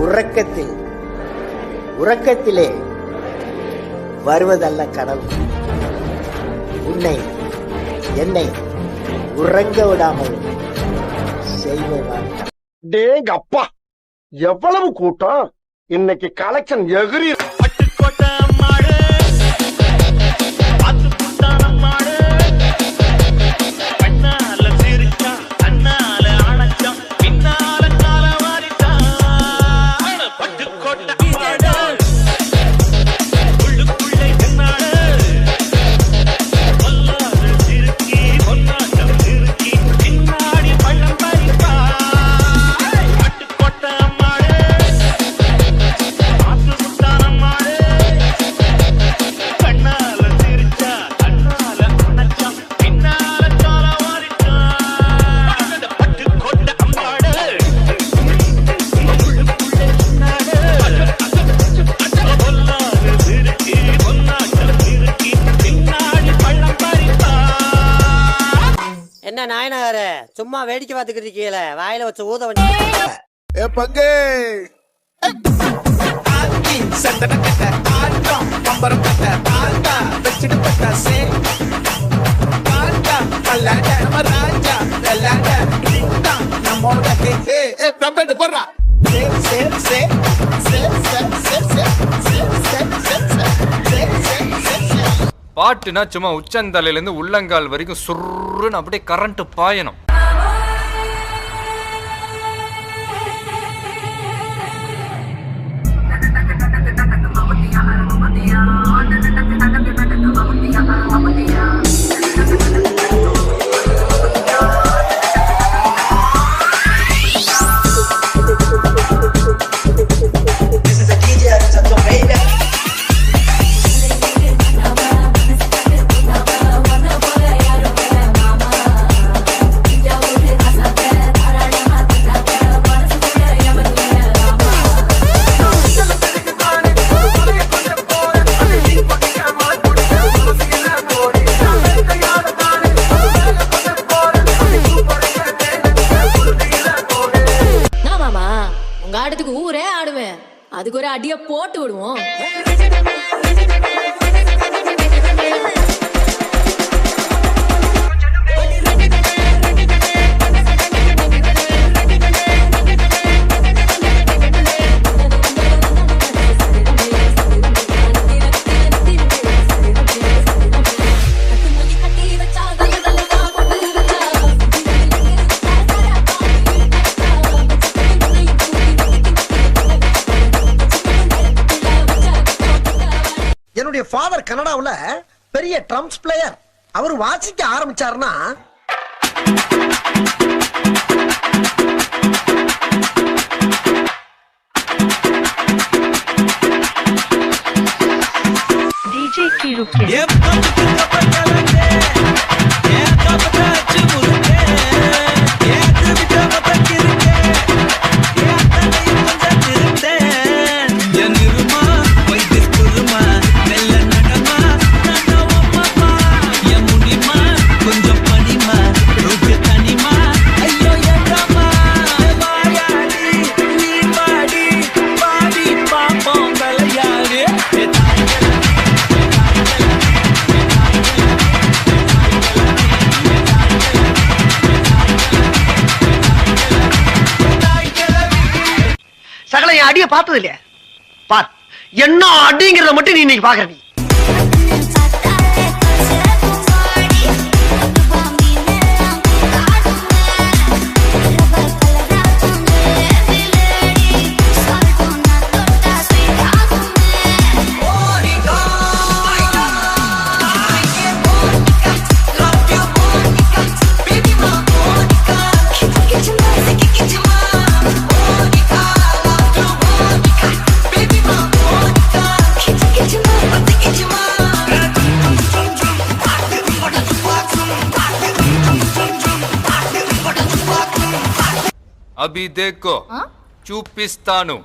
உறக்கத்தில் உறக்கத்திலே வருவதல்ல கனவு உன்னை என்னை உறங்க விடாமல் செய்வதான் டேங்க அப்பா எவ்வளவு கூட்டம்? இன்னைக்கு கலெக்ஷன் எகிரி என்ன நாயனகாரு சும்மா வேடிக்கை பார்த்துக்கிட்டு இருக்கீங்களே? வாயில வச்சு ஊத வண்டி. ஏ பங்கு! பாட்டுனா சும்மா உச்சந்தலையிலேருந்து உள்ளங்கால் வரைக்கும் சுருன்னு அப்படியே கரண்ட் பாயணும். நான் அதுக்கு ஒரு அடியை போட்டு விடுவோம். கனடாவுல பெரிய ட்ரம்ஸ் பிளேயர் அவர் வாசிக்க ஆரம்பிச்சாருன்னா கொஞ்சம் அடிய பார்த்தது இல்லையா பார் என்ன அடிங்கிறத மட்டும் நீ இன்னைக்கு பாக்குற நீ. అభి దేకో. చూపిస్తాను.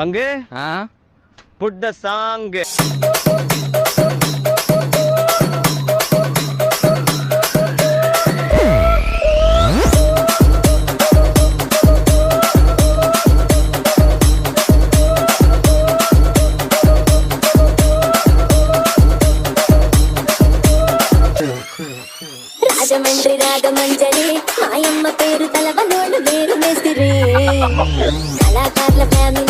song put the song Rajahmundry Ragamanjari మాయమ్మ పేరు తలవనోళ్ళు వేరు మేస్తిరి కళాకారుల ఫ్యామిలీ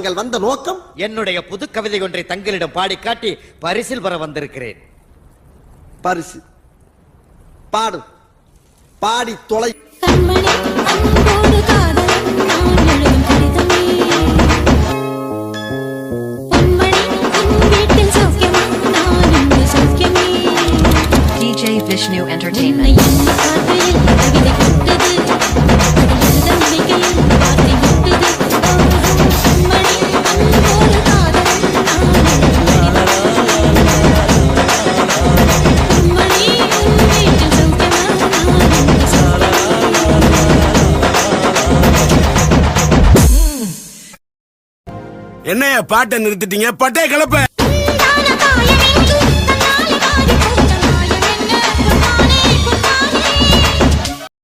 தாங்கள் வந்த நோக்கம் என்னுடைய புது கவிதை ஒன்றை தங்களிடம் பாடி காட்டி பரிசில் பெற வந்திருக்கிறேன். பரிசு பாடு. பாடி தொலை என்னையா பாட்டை நிறுத்திட்டீங்க பட்டே கிளப்ப.